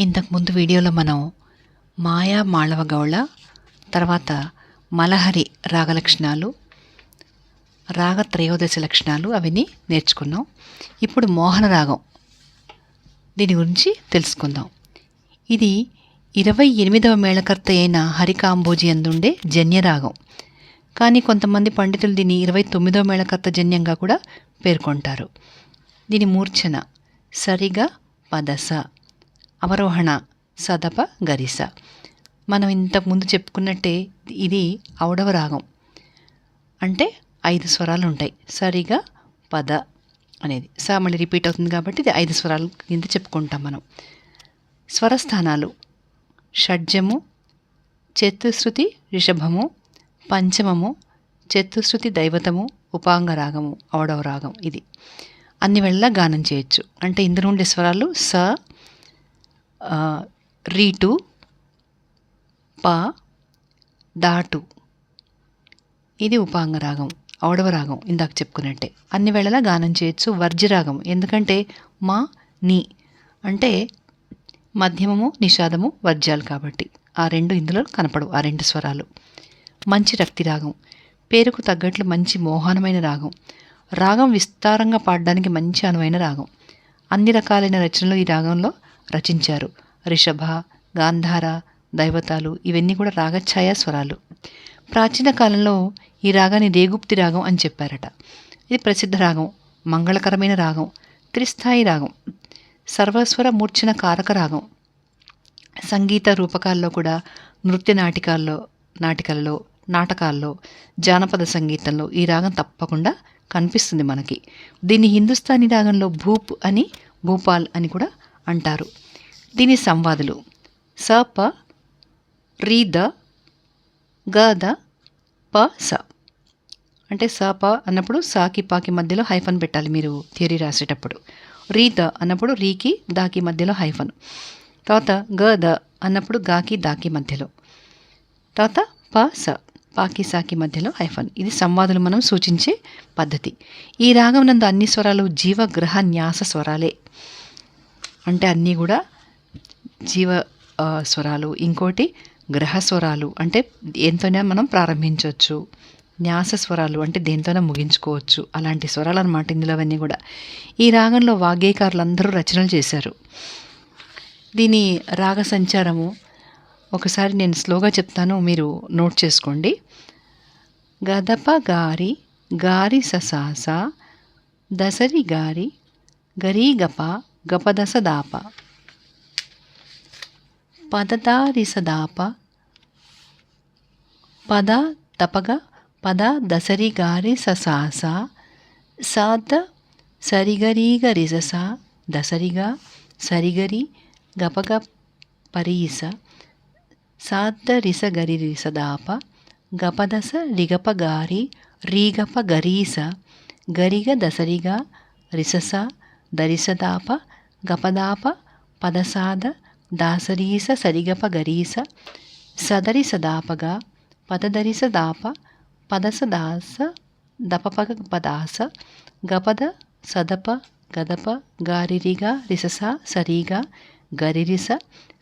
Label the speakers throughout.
Speaker 1: ఇంతకుముందు వీడియోలో మనం మాయా మాళవ గౌళ తర్వాత మలహరి రాగ లక్షణాలు రాగ త్రయోదశ లక్షణాలు అవన్నీ నేర్చుకున్నాం. ఇప్పుడు మోహన రాగం దీని గురించి తెలుసుకుందాం. ఇది ఇరవై ఎనిమిదవ మేళకర్త అయిన హరికాంబోజి అందుండే జన్యరాగం కానీ కొంతమంది పండితులు దీన్ని ఇరవై తొమ్మిదవ మేళకర్త జన్యంగా కూడా పేర్కొంటారు. దీని మూర్ఛన సరిగా పదస. అవరోహణ సదప గరిస. మనం ఇంతకుముందు చెప్పుకున్నట్టే ఇది ఔడవ రాగం. అంటే ఐదు స్వరాలు ఉంటాయి సరిగా పద అనేది. స మళ్ళీ రిపీట్ అవుతుంది కాబట్టి ఇది ఐదు స్వరాలు కింద చెప్పుకుంటాం మనం. స్వరస్థానాలు. షడ్జము చతుశ్రుతి రిషభము పంచమము చతుశ్రుతి దైవతము ఉపాంగ రాగము ఔడవ రాగం ఇది. అన్ని వెళ్ళ గానం చేయొచ్చు. అంటే ఇందులో ఉండే స్వరాలు స రీటు ప దాటు ఇది ఉపాంగ రాగం ఔడవ రాగం ఇందాక చెప్పుకున్నట్టే. అన్ని వేళలా గానం చేయొచ్చు వర్జ్యరాగం ఎందుకంటే మా నీ అంటే మధ్యమము నిషాదము వర్జ్యాలు కాబట్టి. ఆ రెండు ఇందులో కనపడవు ఆ రెండు స్వరాలు. మంచి రక్తి రాగం. పేరుకు తగ్గట్లు మంచి మోహనమైన రాగం. రాగం విస్తారంగా పాడడానికి మంచి అనువైన రాగం. అన్ని రకాలైన రచనలు ఈ రాగంలో రచించారు. రిషభ గాంధార దైవతాలు ఇవన్నీ కూడా రాగఛాయ స్వరాలు ప్రాచీన కాలంలో ఈ రాగాన్ని రేగుప్తి రాగం అని చెప్పారట. ఇది ప్రసిద్ధ రాగం మంగళకరమైన రాగం త్రిస్థాయి రాగం సర్వస్వర మూర్ఛన కారక రాగం. సంగీత రూపకాల్లో కూడా నృత్య నాటికాల్లో నాటికల్లో నాటకాల్లో జానపద సంగీతంలో ఈ రాగం తప్పకుండా కనిపిస్తుంది మనకి. దీన్ని హిందుస్థానీ రాగంలో భూప్ అని భూపాల్ అని కూడా అంటారు. దీని సంవాదులు స ప రీ ద గ ద ప స. అంటే స ప అన్నప్పుడు సాకి పాకి మధ్యలో హైఫన్ పెట్టాలి మీరు థియరీ రాసేటప్పుడు. రీ ద అన్నప్పుడు రీకి దాకి మధ్యలో హైఫన్. తర్వాత గ ద అన్నప్పుడు గాకి దాకి మధ్యలో. తర్వాత ప స పాకి సాకి మధ్యలో హైఫన్. ఇది సంవాదులు మనం సూచించే పద్ధతి. ఈ రాగం నందు అన్ని స్వరాలు జీవ గ్రహ న్యాస స్వరాలే. అంటే అన్నీ కూడా జీవ స్వరాలు. ఇంకోటి గ్రహ స్వరాలు అంటే దేంతోనే మనం ప్రారంభించవచ్చు న్యాస స్వరాలు అంటే దేంతోనే ముగించుకోవచ్చు. అలాంటి స్వరాలు అనమాట ఇందులో అవన్నీ కూడా. ఈ రాగంలో వాగ్గేయకారులు అందరూ రచనలు చేశారు. దీని రాగ సంచారము ఒకసారి నేను స్లోగా చెప్తాను మీరు నోట్ చేసుకోండి. గదప గారి గారి ససాస దసరి గారి గరీ గపదసదాప. దాప పదదారిసదాప పద తపగ పద దసరి గారి ససాస సాద సరిగరీగ రిజస దసరిగా సరిగరి గపగ పరీస సాద రిసగరి రిసదాప గపదస రిగప గారి రీగప గరీస గరిగ దసరిగ రిసస. దరిసదాప గపదాప పదసాద దాసరీస సరిగప గరీస సదరిసదాపగా పదదరిసదాప పదదరిస దాప పదస దాస దపపగ పదాస గపద సదప గదప గారిరిగా రిసస సరిగా గరిరిస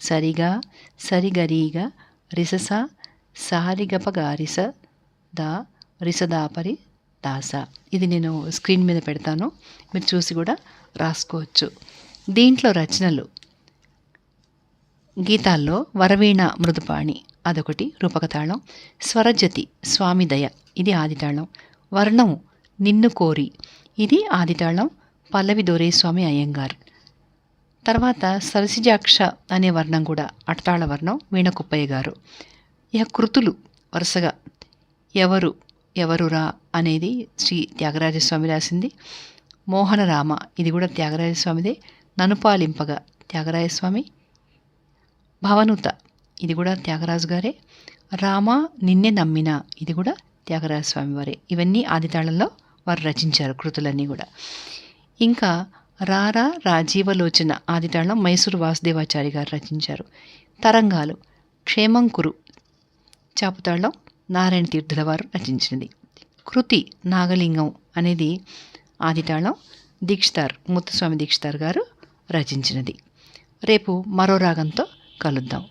Speaker 1: సరిగా సరిగరీగా రిసస సారిగపగారిస దా రిసదాపరి దాస. ఇది నేను స్క్రీన్ మీద పెడతాను. మీరు చూసి కూడా రాసుకోవచ్చు. దీంట్లో రచనలు. గీతాల్లో వరవీణ మృదుపాణి అదొకటి రూపకతాళం స్వరజతి స్వామి దయ ఇది ఆదితాళం. వర్ణం నిన్ను కోరి ఇది ఆదితాళం. పల్లవి దొరేస్వామి అయ్యంగార్. తర్వాత సరసిజాక్ష అనే వర్ణం కూడా అటతాళ వర్ణం వీణకుప్పయ్య గారు ఇక కృతులు వరుసగా ఎవరు ఎవరురా అనేది శ్రీ త్యాగరాజస్వామి రాసింది. మోహనరామ ఇది కూడా త్యాగరాజస్వామిదే. ననుపాలింపగా. త్యాగరాయస్వామి భవనుత. ఇది కూడా త్యాగరాజు గారే. రామ నిన్నే నమ్మిన. ఇది కూడా త్యాగరాజ స్వామి వారే. ఇవన్నీ ఆదితాళంలో వారు రచించారు కృతులన్నీ కూడా. ఇంకా రారా రాజీవలోచన ఆదితాళం మైసూరు వాసుదేవాచారి గారు రచించారు. తరంగాలు. క్షేమంకురు. చాపుతాళం నారాయణ తీర్థుల వారు రచించినది. కృతి నాగలింగం అనేది ఆదితాళం దీక్షితార్ ముత్తుస్వామి దీక్షితార్ గారు రచించినది. రేపు మరో రాగంతో కలుద్దాం.